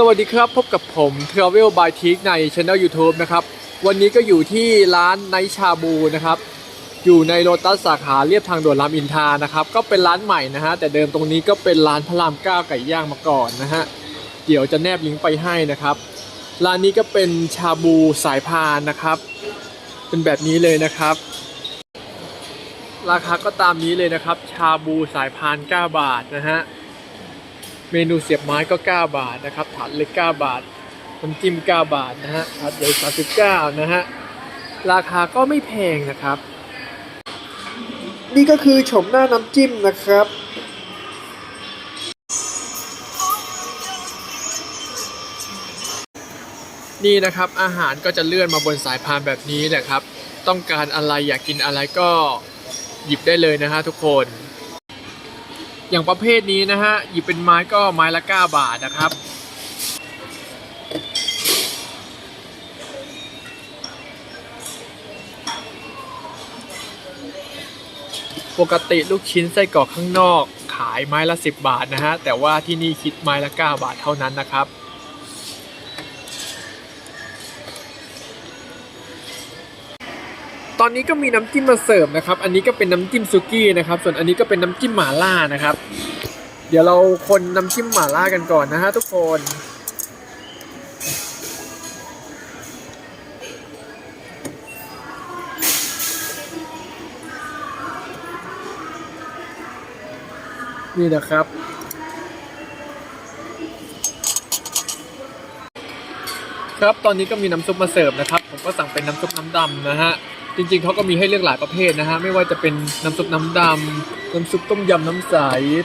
สวัสดีครับพบกับผม Travel by t i k ใน Channel YouTube นะครับ วันนี้ก็อยู่ที่ร้านไนชาบูนะครับ อยู่ในโลตัสสาขาเรียบทางด่วนรามอินทานะครับ ก็เป็นร้านใหม่นะฮะ แต่เดิมตรงนี้ก็เป็นร้านพระรามเก้าไก่ย่างมาก่อนนะฮะ เดี๋ยวจะแนบลิงก์ไปให้นะครับ ร้านนี้ก็เป็นชาบูสายพานนะครับ เป็นแบบนี้เลยนะครับ ราคาก็ตามนี้เลยนะครับ ชาบูสายพาน 9 บาทนะฮะ เมนูเสียบไม้ก็ 9 บาทนะครับถาดเล็ก 9 บาทน้ำจิ้ม 9 บาทนะฮะถาดใหญ่39 นะฮะ ราคาก็ไม่แพงนะครับ นี่ก็คือชมหน้าน้ำจิ้มนะครับนี่นะครับอาหารก็จะเลื่อนมาบนสายพานแบบนี้แหละครับ ต้องการอะไรอยากกินอะไรก็หยิบได้เลยนะฮะทุกคน อย่างประเภทนี้นะฮะหยิบเป็นไม้ก็ไม้ละ 9 บาทนะครับ ปกติลูกชิ้นไส้กรอกข้างนอก ขายไม้ละ 10 บาทนะฮะแต่ว่าที่นี่คิดไม้ละ 9 บาทเท่านั้นนะครับ ตอนนี้ก็มีน้ำจิ้มมาเสิร์ฟนะครับ อันนี้ก็เป็นน้ำจิ้มซุกี้นะครับ ส่วนอันนี้ก็เป็นน้ำจิ้มหม่าล่านะครับ เดี๋ยวเราคนน้ำจิ้มหม่าล่ากันก่อนนะฮะทุกคน นี่นะครับครับ ตอนนี้ก็มีน้ำซุปมาเสิร์ฟนะครับ ผมก็สั่งเป็นน้ำซุปน้ำดำนะฮะ จริงๆเขาก็มีให้เลือกหลายประเภทนะฮะ ไม่ว่าจะเป็นน้ำซุปน้ำดำน้ำซุปต้มยำน้ำใส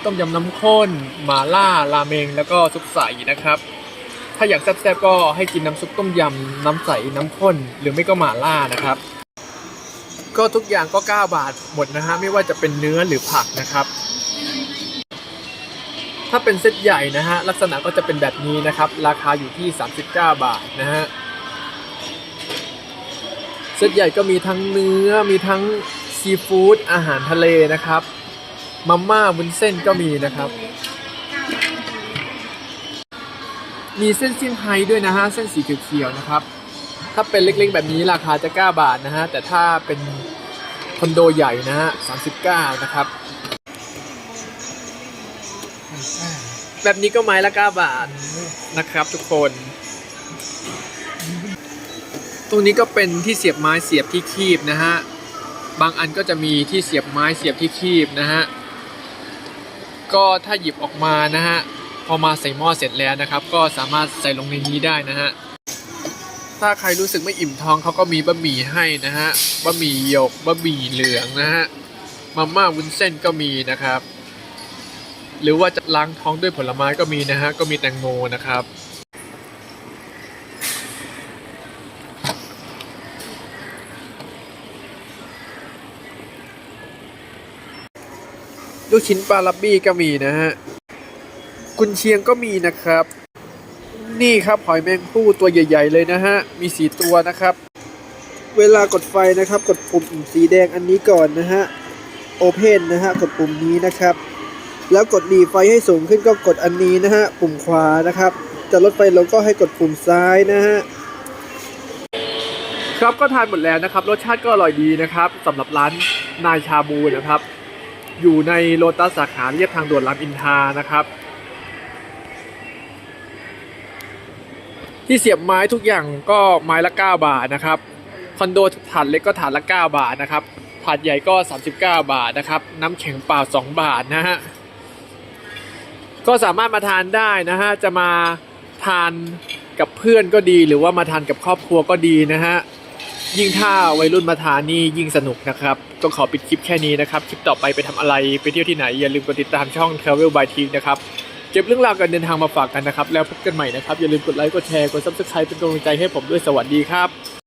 ต้มยำน้ำข้นหม่าล่าราเมง แล้วก็ซุปใสนะครับ ถ้าอยากแซ่บๆก็ให้กินน้ำซุปต้มยำน้ำใสน้ำข้น หรือไม่ก็หม่าล่านะครับ ก็ทุกอย่างก็ 9 บาทหมดนะฮะ ไม่ว่าจะเป็นเนื้อหรือผักนะครับ ถ้าเป็นเซตใหญ่นะฮะลักษณะก็จะเป็นแบบนี้นะครับ ราคาอยู่ที่ 39 บาทนะฮะ ซตใหญ่ก็มีทั้งเนื้อมีทั้งซีฟู้ดอาหารทะเลนะครับมาม่าวุ้นเส้นก็มีนะครับ มีเส้นเซี่ยงไฮ้ด้วยนะฮะเส้นสีเขียวๆนะครับ ถ้าเป็นเล็กๆแบบนี้ราคาจะ 9 บาทนะฮะแต่ถ้าเป็นคอนโดใหญ่นะฮะ39 นะครับ แบบนี้ก็ไม้ละ 9 บาทนะครับทุกคน ตรงนี้ก็เป็นที่เสียบไม้เสียบที่คีบนะฮะ บางอันก็จะมีที่เสียบไม้เสียบที่คีบนะฮะ ก็ถ้าหยิบออกมานะฮะ พอมาใส่หม้อเสร็จแล้วนะครับ ก็สามารถใส่ลงในนี้ได้นะฮะ ถ้าใครรู้สึกไม่อิ่มท้องเขาก็มีบะหมี่ให้นะฮะ บะหมี่หยก บะหมี่เหลืองนะฮะ มาม่าวุ้นเส้นก็มีนะครับ หรือว่าจะล้างท้องด้วยผลไม้ก็มีนะฮะ ก็มีแตงโมนะครับ ลูกชิ้นปลาลับบี้ก็มีนะฮะกุนเชียงก็มีนะครับ นี่ครับหอยแมงภู่ตัวใหญ่ ๆ เลยนะฮะ มีสีตัวนะครับ เวลากดไฟนะครับ กดปุ่มสีแดงอันนี้ก่อนนะฮะโอเพนนะฮะ กดปุ่มนี้นะครับ แล้วกดหลีไฟให้สูงขึ้นก็กดอันนี้นะฮะ ปุ่มขวานะครับจะลดไฟลงก็ให้กดปุ่มซ้ายนะฮะครับก็ทานหมดแล้วนะครับ รสชาติก็อร่อยดีนะครับสำหรับร้านนายชาบูนะครับ อยู่ในโลตัสสาขาเรียบทางด่วนรามอินทานะครับ ที่เสียบไม้ทุกอย่างก็ไม้ละ 9 บาทนะครับคอนโดถาดเล็กก็ถาดละ 9 บาทนะครับถาดใหญ่ก็ 39 บาทนะครับ น้ำแข็งเปล่า 2 บาทนะฮะก็สามารถมาทานได้นะฮะจะมาทานกับเพื่อนก็ดีหรือว่ามาทานกับครอบครัวก็ดีนะฮะ ยิ่งถ้าวัยรุ่นมาทานนี่ยิ่งสนุกนะครับก็ขอปิดคลิปแค่นี้นะครับ คลิปต่อไปไปทำอะไรไปเที่ยวที่ไหน อย่าลืมกดติดตามช่อง Travel by t i k นะครับ เก็บเรื่องราวการเดินทางมาฝากกันนะครับ แล้วพบกันใหม่นะครับ อย่าลืมกดไลค์กดแชร์กด Subscribe เป็นกำลังใจให้ผมด้วยสวัสดีครับ